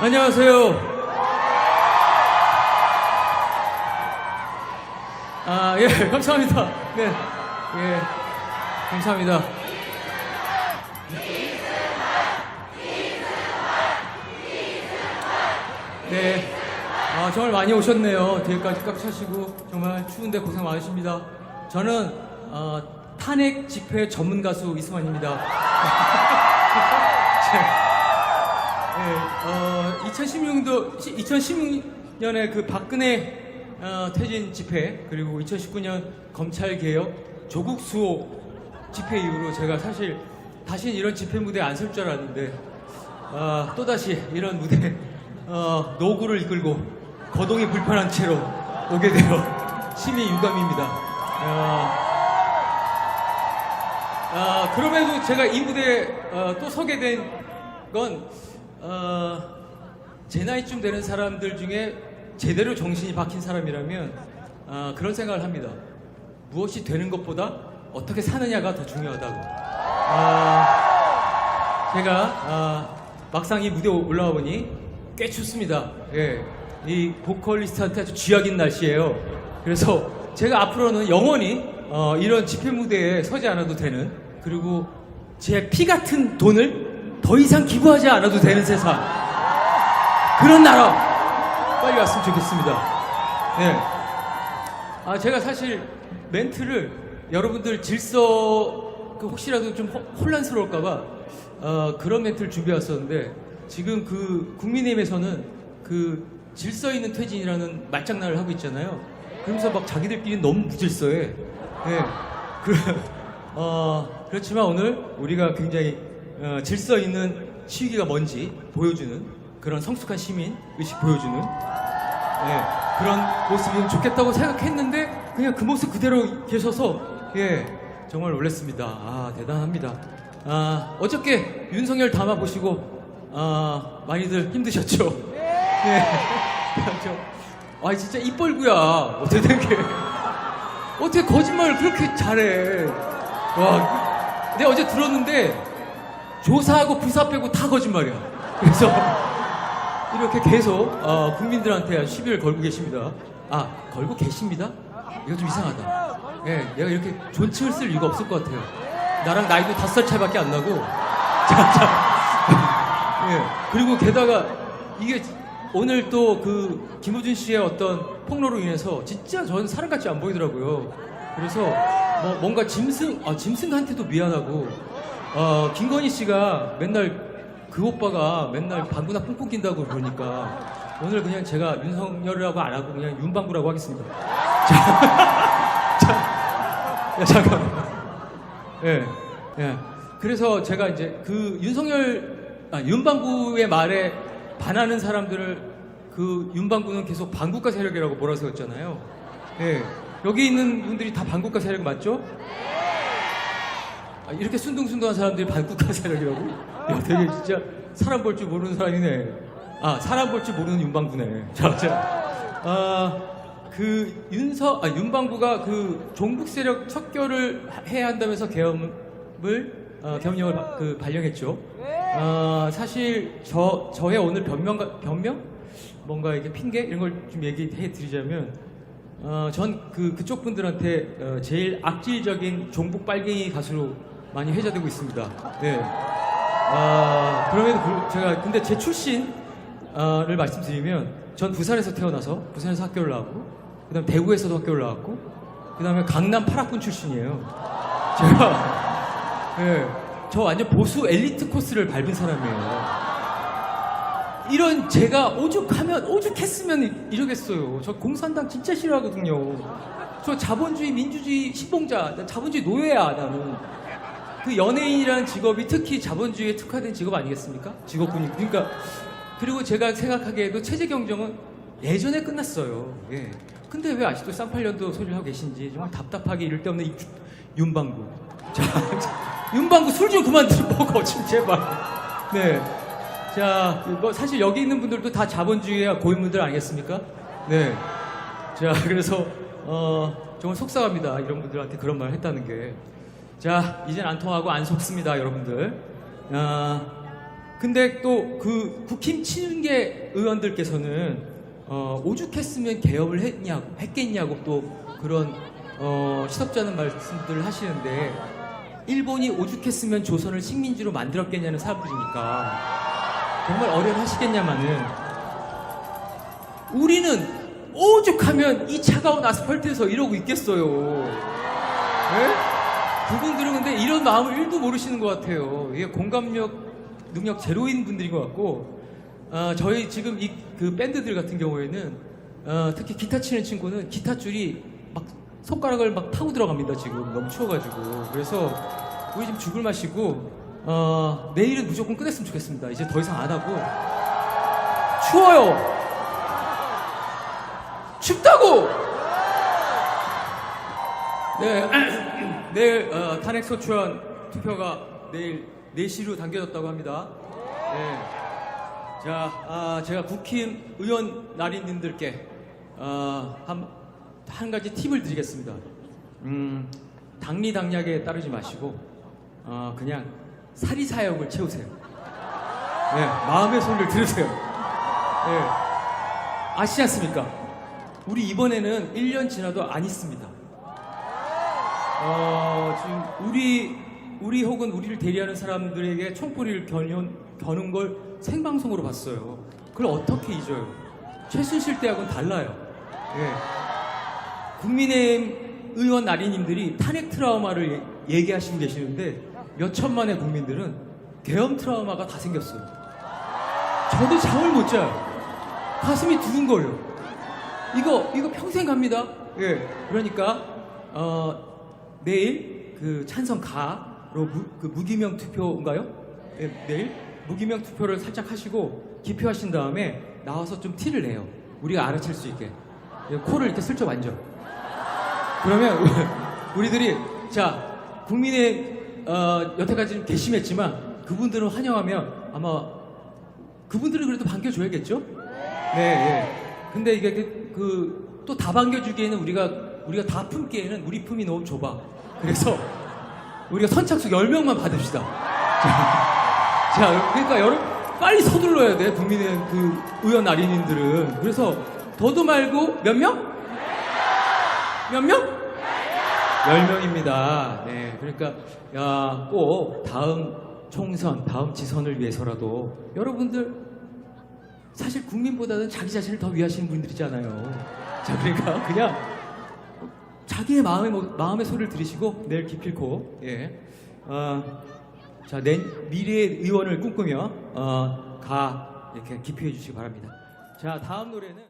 안녕하세요. 아, 예, 감사합니다. 네, 예, 감사합니다. 네, 아, 정말 많이 오셨네요. 뒤에까지 꽉 차시고 정말 추운데 고생 많으십니다. 저는 어, 탄핵 집회 전문 가수 이승환입니다. 네, 어, 2016도, 2016년에 그 박근혜 어, 퇴진 집회, 그리고 2019년 검찰 개혁, 조국 수호 집회 이후로 제가 사실 다시는 이런 집회 무대에 안설 줄 알았는데, 아, 또다시 이런 무대, 어, 노구를 이끌고 거동이 불편한 채로 오게 되어 심히 유감입니다. 아, 아, 그럼에도 제가 이 무대에 어, 또 서게 된 건, 어, 제 나이쯤 되는 사람들 중에 제대로 정신이 박힌 사람이라면 아, 그런 생각을 합니다. 무엇이 되는 것보다 어떻게 사느냐가 더 중요하다고. 아, 제가 아, 막상 이 무대에 올라와 보니 꽤 춥습니다. 예, 이 보컬리스트한테 아주 쥐약인 날씨예요. 그래서 제가 앞으로는 영원히 어, 이런 집회 무대에 서지 않아도 되는 그리고 제 피 같은 돈을 더 이상 기부하지 않아도 되는 세상 그런 나라 빨리 왔으면 좋겠습니다. 네. 아 제가 사실 멘트를 여러분들 질서 그 혹시라도 좀 호- 혼란스러울까봐 어, 그런 멘트를 준비했었는데 지금 그 국민의힘에서는 그 질서 있는 퇴진이라는 말장난을 하고 있잖아요. 그러면서 막 자기들끼리 너무 무질서해. 네. 그, 어, 그렇지만 오늘 우리가 굉장히 어, 질서 있는 시위기가 뭔지 보여주는 그런 성숙한 시민 의식 보여주는 예, 그런 모습이면 좋겠다고 생각했는데 그냥 그 모습 그대로 계셔서 예 정말 놀랐습니다. 아 대단합니다. 아 어저께 윤석열 담아 보시고 아 많이들 힘드셨죠? 예. 저, 아 진짜 입 벌구야 어떻게 된 게? 어떻게 거짓말을 그렇게 잘해? 와, 내가 어제 들었는데 조사하고 부사 빼고 다 거짓말이야. 그래서 이렇게 계속 어, 국민들한테 시비를 걸고 계십니다. 아 걸고 계십니다? 이거 좀 이상하다. 예, 내가 이렇게 존칭을 쓸 이유가 없을 것 같아요. 나랑 나이도 다섯 살 차이밖에 안 나고. 자, 자. 예, 그리고 게다가 이게 오늘 또 그 김우준 씨의 어떤 폭로로 인해서 진짜 전 사람 같지 안 보이더라고요. 그래서 뭐 뭔가 짐승, 아, 짐승한테도 미안하고, 어, 김건희 씨가 맨날 그 오빠가 맨날 방구나 뿡뿡 낀다고 그러니까 오늘 그냥 제가 윤석열이라고 안 하고 그냥 윤방구라고 하겠습니다. 자, 자, 야, 잠깐만. 예, 예. 그래서 제가 이제 그 윤석열, 아, 윤방구의 말에 반하는 사람들을 그 윤방구는 계속 반국가 세력이라고 몰아세웠잖아요. 예. 여기 있는 분들이 다 반국가 세력 맞죠? 아, 이렇게 순둥순둥한 사람들이 반국가 세력이라고? 야, 되게 진짜 사람 볼 줄 모르는 사람이네. 아, 사람 볼 줄 모르는 윤방구네. 자, 자. 아, 그 윤서, 아, 윤방구가 그 종북 세력 척결을 해야 한다면서 계엄을, 어, 계엄령을 바- 그 발령했죠. 아, 사실 저, 저의 오늘 변명, 변명? 뭔가 이게 핑계? 이런 걸 좀 얘기해 드리자면, 어, 전 그, 그쪽 분들한테 어, 제일 악질적인 종북 빨갱이 가수로 많이 회자되고 있습니다. 네. 아, 그럼에도 불- 제가 근데 제 출신을 말씀드리면 전 부산에서 태어나서 부산에서 학교를 나왔고 그다음 대구에서도 학교를 나왔고 그다음에 강남 8학군 출신이에요. 제가 예, 저 완전 보수 엘리트 코스를 밟은 사람이에요. 이런 제가 오죽하면 오죽했으면 이러겠어요. 저 공산당 진짜 싫어하거든요. 저 자본주의 민주주의 신봉자, 나 자본주의 노예야 나는. 그 연예인이라는 직업이 특히 자본주의에 특화된 직업 아니겠습니까? 직업군이. 그러니까 그리고 제가 생각하기에도 체제 경정은 예전에 끝났어요. 예. 근데 왜 아직도 쌍팔년도 소리를 하고 계신지 정말 답답하게 이럴 데 없는 이 윤방구. 자, 자, 윤방구 술 좀 그만 먹어, 좀 제발. 네. 자, 뭐 사실 여기 있는 분들도 다 자본주의와 고인물들 아니겠습니까? 네. 자, 그래서 어, 정말 속상합니다. 이런 분들한테 그런 말 했다는 게. 자, 이젠 안 통하고 안 속습니다, 여러분들. 아, 근데 또 그 국힘 친윤계 의원들께서는 어, 오죽했으면 개업을 했냐, 했겠냐고 또 그런 어, 시덥잖은 말씀들을 하시는데 일본이 오죽했으면 조선을 식민지로 만들었겠냐는 사람들이니까 정말 어련하시겠냐마는 우리는 오죽하면 이 차가운 아스팔트에서 이러고 있겠어요. 예? 그분들은 근데 이런 마음을 1도 모르시는 것 같아요. 이게 공감력, 능력 제로인 분들인 것 같고, 아, 저희 지금 이 그 밴드들 같은 경우에는, 어, 특히 기타 치는 친구는 기타 줄이 막 손가락을 막 타고 들어갑니다, 지금. 너무 추워가지고. 그래서 우리 지금 죽을 마시고, 어, 내일은 무조건 끝냈으면 좋겠습니다. 이제 더 이상 안 하고. 추워요! 춥다고! 네, 내일 어, 탄핵 소추안 투표가 내일 4시로 당겨졌다고 합니다. 네. 자, 아, 제가 국힘 의원 날인님들께 어, 한, 한 가지 팁을 드리겠습니다. 음, 당리당략에 따르지 마시고 어, 그냥 사리사욕을 채우세요. 네, 마음의 소리를 들으세요. 네. 아시지 않습니까? 우리 이번에는 1년 지나도 안 있습니다. 어, 지금 우리 우리 혹은 우리를 대리하는 사람들에게 총뿌리를 겨눈, 겨눈 걸 생방송으로 봤어요. 그걸 어떻게 잊어요? 최순실 때하고는 달라요. 예. 국민의힘 의원 나리님들이 탄핵 트라우마를 예- 얘기하시고 계시는데 몇 천만의 국민들은 계엄 트라우마가 다 생겼어요. 저도 잠을 못 자요. 가슴이 두근거려. 이거 이거 평생 갑니다. 예. 그러니까 어, 내일 그 찬성 가로 무, 그 무기명 투표인가요? 예, 내일 무기명 투표를 살짝 하시고 기표하신 다음에 나와서 좀 티를 내요. 우리가 알아챌 수 있게 예, 코를 이렇게 슬쩍 만져. 그러면 우리들이 자 국민의 어, 여태까지 좀 괘씸했지만 그분들은 환영하면 아마 그분들은 그래도 반겨줘야겠죠? 네, 예. 근데 이게 그 또 다 반겨주기에는 우리가 우리가 다 품기에는 우리 품이 너무 좁아. 그래서 우리가 선착순 10명만 받읍시다. 자, 자, 그러니까 여러분 빨리 서둘러야 돼 국민의 그 의원 나린인들은. 그래서 더도 말고 몇 명? 몇 명? 10명입니다. 네. 그러니까 야, 꼭 다음 총선, 다음 지선을 위해서라도 여러분들 사실 국민보다는 자기 자신을 더 위하시는 분들이잖아요. 자, 그러니까 그냥 자기의 마음의 모- 마음의 소리를 들으시고 내일 기필코 예. 어, 자, 내 미래의 의원을 꿈꾸며 어, 가 이렇게 기표해 주시기 바랍니다. 자, 다음 노래는